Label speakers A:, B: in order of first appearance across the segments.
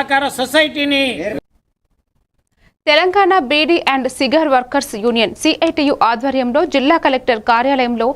A: సహకార సొసైటీని
B: Telangana beedi and cigar workers union CITU ఆధ్వర్యంలో జిల్లా కలెక్టర్ కార్యాలయంలో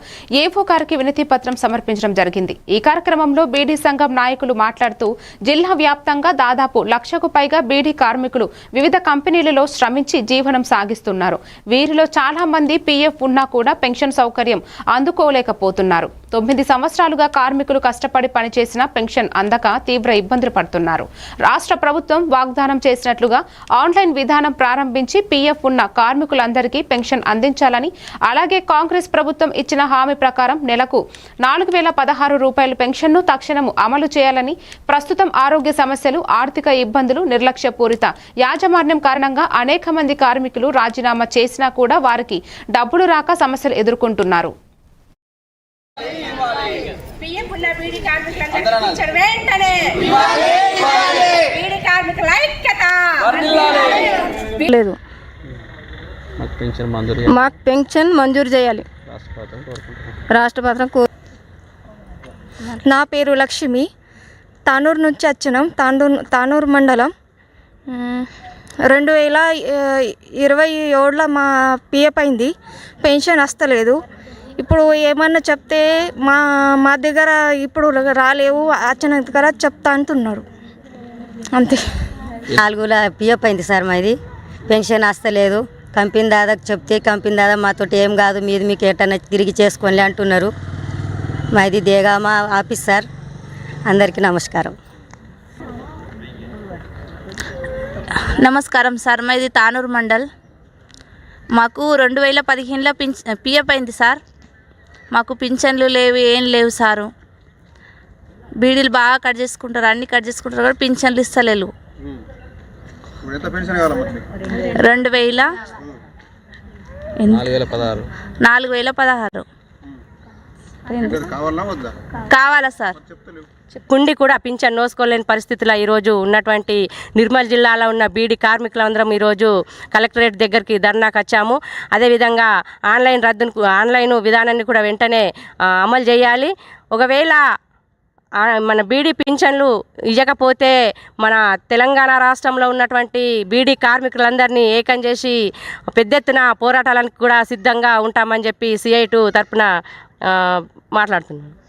B: ఏవో గారికి వినతి పత్రం సమర్పించడం జరిగింది. ఈ కార్యక్రమంలో బీడీ సంఘం నాయకులు మాట్లాడుతూ జిల్లా వ్యాప్తంగా దాదాపు లక్షకు పైగా బీడీ కార్మికులు వివిధ కంపెనీలలో శ్రమించి జీవనం సాగిస్తున్నారు. వీరిలో చాలా మంది పీఎఫ్ ఉన్నా కూడా పెన్షన్ సౌకర్యం అందుకోలేకపోతున్నారు. తొమ్మిది సంవత్సరాలుగా కార్మికులు కష్టపడి పనిచేసిన పెన్షన్ అందక తీవ్ర ఇబ్బందులు పడుతున్నారు. రాష్ట్ర ప్రభుత్వం వాగ్దానం చేసినట్లుగా ఆన్లైన్ విధానం ప్రారంభించి పీఎఫ్ ఉన్న కార్మికులందరికీ పెన్షన్ అందించాలని అలాగే కాంగ్రెస్ ప్రభుత్వం ఇచ్చిన హామీ ప్రకారం నెలకు నాలుగు వేల పదహారు రూపాయల పెన్షన్ను తక్షణం అమలు చేయాలని ప్రస్తుతం ఆరోగ్య సమస్యలు ఆర్థిక ఇబ్బందులు నిర్లక్ష్యపూరిత యాజమాన్యం కారణంగా అనేక మంది కార్మికులు రాజీనామా చేసినా కూడా వారికి డబ్బులు రాక సమస్యలు ఎదుర్కొంటున్నారు.
C: కార్మికులందరికీ వెంటనే. కార్మికుల ఐక్యత
D: లేదు.
E: మాకు పెన్షన్ మంజూరు చేయాలి.
D: మాకు పెన్షన్ మంజూరు చేయాలి.
E: రాష్ట్ర ప్రభుత్వం కోరుకుంటున్నాం.
D: రాష్ట్ర ప్రభుత్వం కో నా పేరు లక్ష్మి. తానూరు నుంచి వచ్చినాం. తాండూరు తానూరు మండలం. రెండు వేల ఇరవై ఏడులో మా పిఎఫ్ అయింది. పెన్షన్ వస్తలేదు. ఇప్పుడు ఏమన్నా చెప్తే మా మా దగ్గర ఇప్పుడు రాలేవు. వచ్చిన దగ్గర చెప్తా అంటున్నారు. అంతే.
F: నాలుగుల పిఎఫ్ అయింది సార్ మాది. పెన్షన్ వస్తలేదు. కంపెనీ దాదాకు చెప్తే కంపెనీ దాదా మాతో ఏం కాదు మీది మీకు ఎట్టన్నా తిరిగి చేసుకోండి అంటున్నారు. మాది దేగామా ఆఫీస్ సార్. అందరికీ నమస్కారం.
G: నమస్కారం సార్ మాది తానూరు మండల్. మాకు రెండు వేల పదిహేనులో పింఛ పిఎఫ్ అయింది సార్. మాకు పింఛన్లు లేవు ఏం లేవు సారు. బీడీలు బాగా కట్ చేసుకుంటారు అన్ని కట్ చేసుకుంటారు కూడా పింఛన్లు ఇస్తలేవు
H: ఇప్పుడు ఎంత పెన్షన్ కావాలి మరి మీకు?
G: రెండు వేల.
E: నాలుగు వేల పదహారు.
H: కావాలా వద్దా?
G: కావాలా సార్.
I: కుండి కూడా పింఛన్ నోసుకోలేని పరిస్థితిలో ఈరోజు ఉన్నటువంటి నిర్మల్ జిల్లాలో ఉన్న బీడీ కార్మికులందరం ఈరోజు కలెక్టరేట్ దగ్గరికి ధర్నాకు వచ్చాము అదేవిధంగా ఆన్లైన్ రద్దును ఆన్లైన్ విధానాన్ని కూడా వెంటనే అమలు చేయాలి. ఒకవేళ మన బీడీ పింఛన్లు ఇవ్వకపోతే మన తెలంగాణ రాష్ట్రంలో ఉన్నటువంటి బీడీ కార్మికులందరినీ ఏకం చేసి పెద్ద ఎత్తున పోరాటాలకు కూడా సిద్ధంగా ఉంటామని చెప్పి సిఐ టూ మాట్లాడుతున్నాను.